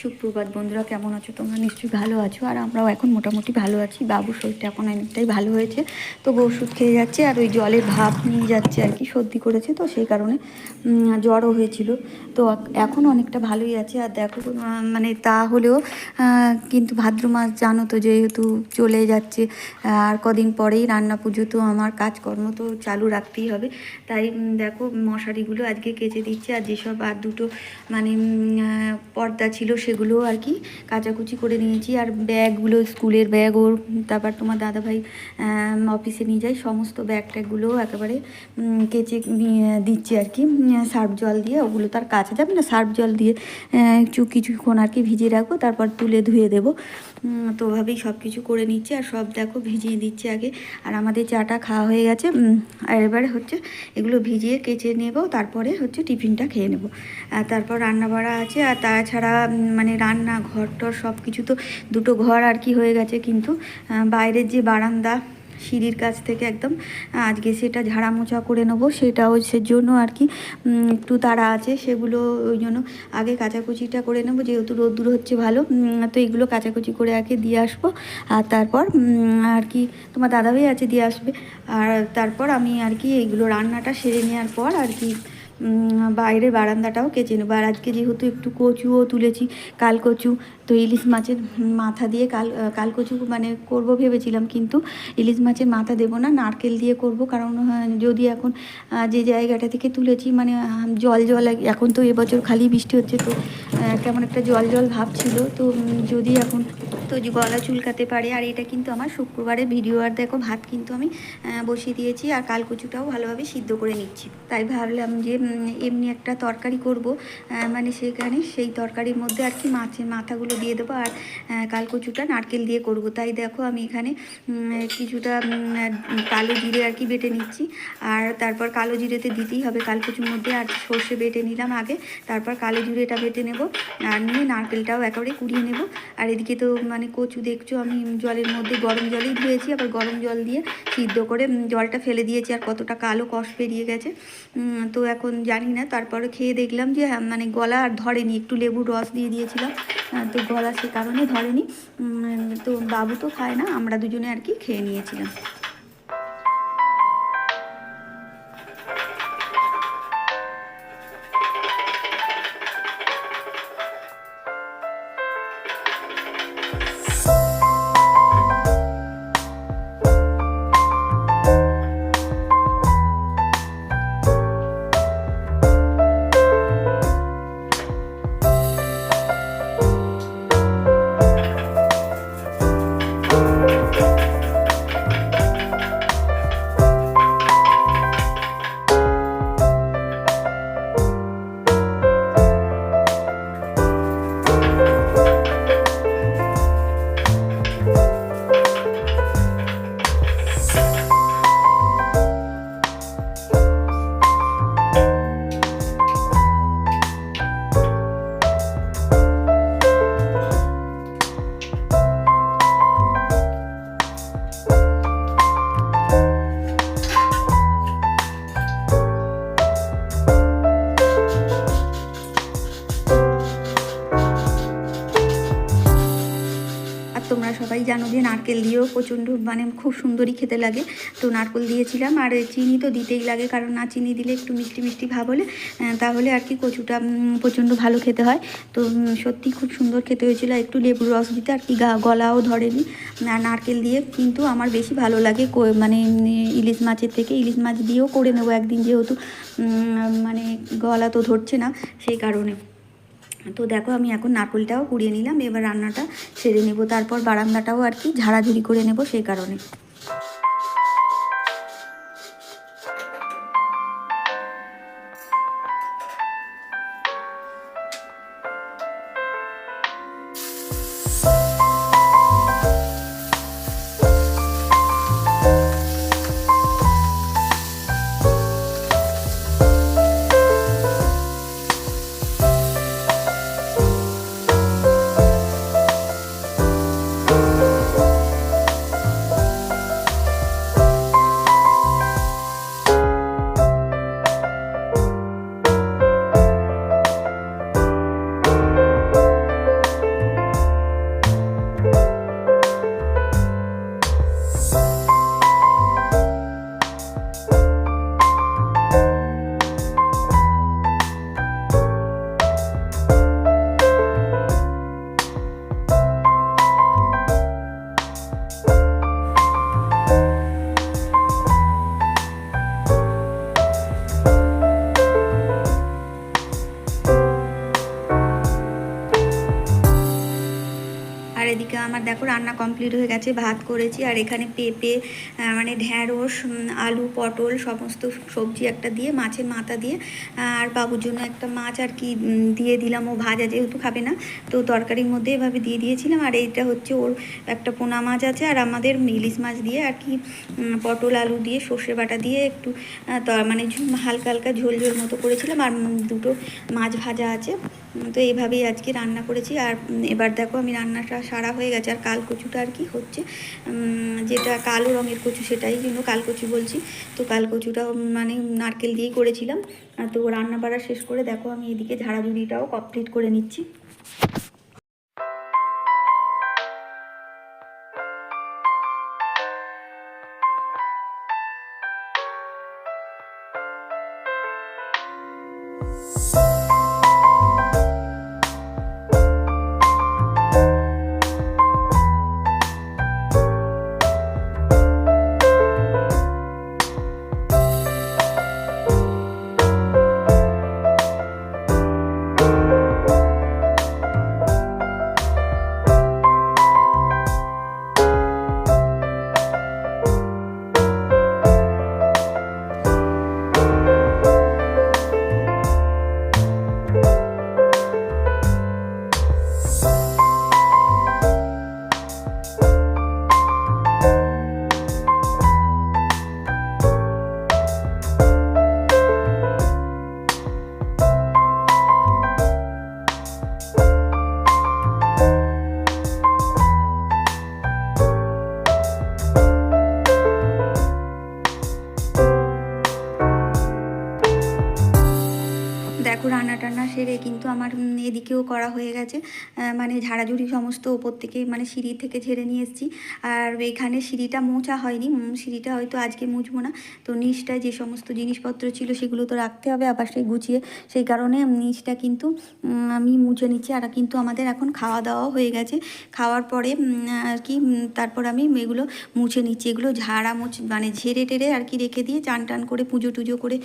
সুপ্রভাত বন্ধুরা, কেমন আছো তোমরা? নিশ্চয়ই ভালো আছো। আর আমরাও এখন মোটামুটি ভালো আছি। বাবুর শরীরটা এখন অনেকটাই ভালো হয়েছে তবু ওষুধ খেয়ে যাচ্ছে আর ওই জলের ভাব নিয়ে যাচ্ছে আর কি, সর্দি করেছে, তো সেই কারণে জ্বরও হয়েছিল। তো এখন অনেকটা ভালোই আছে। আর দেখো মানে তা হলেও কিন্তু ভাদ্র মাস, জানো তো যেহেতু চলে যাচ্ছে, আর কদিন পরেই রান্না পুজো, তো আমার কাজকর্ম তো চালু রাখতেই হবে। তাই দেখো, মশারিগুলো আজকে কেচে দিচ্ছে। আর যেসব আর দুটো মানে পর্দা ছিল সেগুলো আর কি কাচাকুচি করে নিয়েছি। আর ব্যাগগুলো, স্কুলের ব্যাগ ওর, তারপর তোমার দাদাভাই অফিসে নিয়ে যায়। সমস্ত ব্যাগ ট্যাগগুলো একেবারে কেচে দিচ্ছি আর কি। সার্ফ জল দিয়ে ওগুলো তার কাছে যাবে না। সার্ফ জল দিয়ে একটু কিছুক্ষণ আর কি ভিজিয়ে রাখব। তারপর তুলে ধুয়ে দেবো। তো ওভাবেই সব কিছু করে নিচ্ছে আর সব দেখো ভিজিয়ে দিচ্ছে আগে। আর আমাদের চাটা খাওয়া হয়ে গেছে আর এবারে হচ্ছে এগুলো ভিজিয়ে কেচে নেব, তারপরে হচ্ছে টিফিনটা খেয়ে নেব। আর তারপর রান্না বাড়া আছে, আর তাছাড়া মানে রান্না ঘর টর সব কিছু তো দুটো ঘর আর কি হয়ে গেছে কিন্তু বাইরের যে বারান্দা সিঁড়ির কাছ থেকে একদম, আজকে সেটা ঝাড়া মোছা করে নেব, সেটাও সেজন্য আর কি একটু তাড়া আছে, সেগুলো ওই জন্য আগে কাচাকুচিটা করে নেব, যেহেতু রোদ্দুর হচ্ছে ভালো তো এগুলো কাচাকুচি করে আগে দিয়ে আসব, আর তারপর আর কি তোমার দাদাভাই আছে, দিয়ে আসবে, আর তারপর আমি আর কি এইগুলো রান্নাটা সেরে নেওয়ার পর আর কি বাইরের বারান্দাটাও কেচে নেব আর আজকে যেহেতু একটু কচুও তুলেছি কাল কচু তো ইলিশ মাছের মাথা দিয়ে কাল কাল কচু মানে করব ভেবেছিলাম, কিন্তু ইলিশ মাছের মাথা দেবো না, নারকেল দিয়ে করব, কারণ যদি এখন যে জায়গাটা থেকে তুলেছি মানে জল জল, এখন তো এবছর খালি বৃষ্টি হচ্ছে, তো কেমন একটা জল জল ভাব ছিল, তো যদি এখন তো যে গলা চুলকাতে পারে। আর এটা কিন্তু আমার শুক্রবারের ভিডিও। আর দেখো ভাত কিন্তু আমি বসিয়ে দিয়েছি আর কাল কচুটাও ভালোভাবে সিদ্ধ করে নিচ্ছি। তাই ভাবলাম যে এমনি একটা তরকারি করব। মানে সেখানে সেই তরকারির মধ্যে আর কি মাছের মাথাগুলো দিয়ে দেবো আর আহ, কাল কচুটা নারকেল দিয়ে করব। তাই দেখো আমি এখানে কিছুটা কালো জিরে আর কি বেটে নিচ্ছি। আর তারপর কালো জিরেতে দিতেই হবে কাল কচুর মধ্যে। আর সর্ষে বেটে নিলাম আগে। তারপর কালো জিরেটা বেটে নেব। আর নিয়ে নারকেলটাও একেবারে কুড়িয়ে নেব। আর এদিকে তো মানে কচু দেখছ আমি জলের মধ্যে গরম জলেই ধুয়েছি আবার গরম জল দিয়ে সিদ্ধ করে জলটা ফেলে দিয়েছি আর কতটা কালো কষ পেরিয়ে গেছে। তো এখন জানি না তারপরে খেয়ে দেখলাম যে হ্যাঁ, মানে গলা আর ধরেনি একটু লেবুর রস দিয়ে দিয়েছিলাম তো গলা সে কারণে ধরেনি। তো বাবু তো খায় না আমরা দুজনে আর কি খেয়ে নিয়েছিলাম। দিয়েও প্রচণ্ড মানে খুব সুন্দরই খেতে লাগে। তো নারকেল দিয়েছিলাম, আর চিনি তো দিতেই লাগে, কারণ না চিনি দিলে একটু মিষ্টি মিষ্টি ভাব হলে তাহলে আর কি কচুটা প্রচণ্ড ভালো খেতে হয়। তো সত্যি খুব সুন্দর খেতে হয়েছিল, একটু লেবুর রস দিতে, আর কি গলাও ধরেনি। নারকেল দিয়ে কিন্তু আমার বেশি ভালো লাগে মানে ইলিশ মাছের থেকে। ইলিশ মাছ দিয়েও করে নেব একদিন যেহেতু মানে গলা তো ধরছে না, সেই কারণে। তো দেখো আমি এখন নারকেলটাও কুড়িয়ে নিলাম, এবার রান্নাটা সেরে নেব। তারপর বারান্দাটাও আর কি ঝাড়াঝুড়ি করে নেব সেই কারণে। দেখো রান্না কমপ্লিট হয়ে গেছে, ভাত করেছি, আর এখানে পেঁপে মানে ঢ্যাঁড়স আলু, পটল সমস্ত সবজি একটা দিয়ে, মাছের মাথা দিয়ে আর বাবুর জন্য একটা মাছ আর কি দিয়ে দিলাম। ও ভাজা যেহেতু খাবে না, তো তরকারির মধ্যে এভাবে দিয়ে দিয়েছিলাম। আর এইটা হচ্ছে ওর একটা পোনা মাছ আছে, আর আমাদের ইলিশ মাছ দিয়ে আর কি পটল, আলু দিয়ে সর্ষে বাটা দিয়ে একটু মানে হালকা হালকা ঝোল ঝোল মতো করেছিলাম। আর দুটো মাছ ভাজা আছে। তো এইভাবেই আজকে রান্না করেছি। আর এবার দেখো আমি রান্নাটা সারা হয়ে গেছে। আর কাল কচুটা আর কি হচ্ছে। যেটা কালো রঙের কচু সেটাই জন্য কাল কচু বলছি। তো কাল কচুটা মানে নারকেল দিয়েই করেছিলাম। তো রান্না বাড়া শেষ করে দেখো আমি এদিকে ঝাড়াঝুড়িটাও কমপ্লিট করে নিচ্ছি। এদিকেও করা হয়ে গেছে। মানে ঝাড়াঝুড়ি সমস্ত ওপর থেকে মানে সিঁড়ি থেকে ঝেড়ে নিয়ে এসেছি। আর এখানে সিঁড়িটা মোছা হয়নি। সিঁড়িটা হয়তো আজকে মুছবো না। তো নিচটায় যে সমস্ত জিনিসপত্র ছিল সেগুলো তো রাখতে হবে, আবার সেই গুছিয়ে। সেই কারণে নিচটা কিন্তু আমি মুছে নিচ্ছি। আর কিন্তু আমাদের এখন খাওয়া দাওয়া হয়ে গেছে। খাওয়ার পরে আর কি তারপর আমি এগুলো মুছে নিচ্ছি। এগুলো ঝাড়া মুছ মানে ঝেড়ে টেড়ে আর কি রেখে দিয়ে চান টান করে পুজো টুজো করে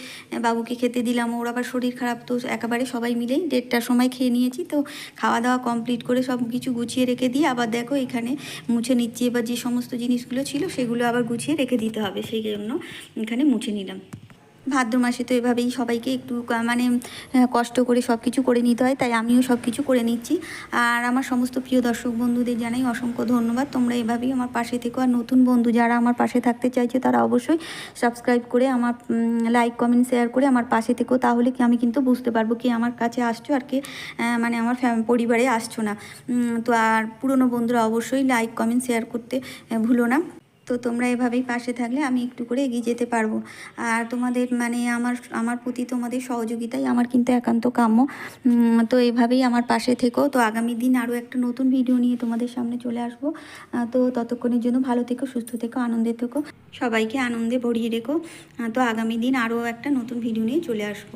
বাবুকে খেতে দিলাম। ওর আবার শরীর খারাপ তো একেবারে সবাই মিলেই দেড়টার সময় খেয়ে নিয়েছি তো খাওয়া দাওয়া কমপ্লিট করে সব কিছু গুছিয়ে রেখে দিয়ে আবার দেখো এখানে মুছে নিচ্ছি। এবার যে সমস্ত জিনিসগুলো ছিল সেগুলো আবার গুছিয়ে রেখে দিতে হবে, সেই জন্য এখানে মুছে নিলাম। ভাদ্র মাসে তো এভাবেই সবাইকে একটু মানে কষ্ট করে সব কিছু করে নিতে হয়, তাই আমিও সব কিছু করে নিচ্ছি। আর আমার সমস্ত প্রিয় দর্শক বন্ধুদের জানাই অসংখ্য ধন্যবাদ। তোমরা এভাবেই আমার পাশে থেকো। আর নতুন বন্ধু যারা আমার পাশে থাকতে চাইছে, তারা অবশ্যই সাবস্ক্রাইব করে আমার লাইক কমেন্ট শেয়ার করে আমার পাশে থেকো। তাহলে কি আমি কিন্তু বুঝতে পারব কি আমার কাছে আসছো আর কে মানে আমার পরিবারে আসছো না। তো আর পুরনো বন্ধুরা অবশ্যই লাইক কমেন্ট শেয়ার করতে ভুলো না। তো তোমরা এভাবেই পাশে থাকলে আমি একটু করে এগিয়ে যেতে পারব। আর তোমাদের মানে আমার আমার প্রতি তোমাদের সহযোগিতাই আমার কিন্তু একান্ত কাম্য। তো এভাবেই আমার পাশে থেকো। তো আগামী দিন আরও একটা নতুন ভিডিও নিয়ে তোমাদের সামনে চলে আসব। তো ততক্ষণের জন্য ভালো থেকো, সুস্থ থেকো, আনন্দে থেকো। সবাইকে আনন্দে ভরিয়ে রেখো। তো আগামী দিন আরও একটা নতুন ভিডিও নিয়ে চলে আসব।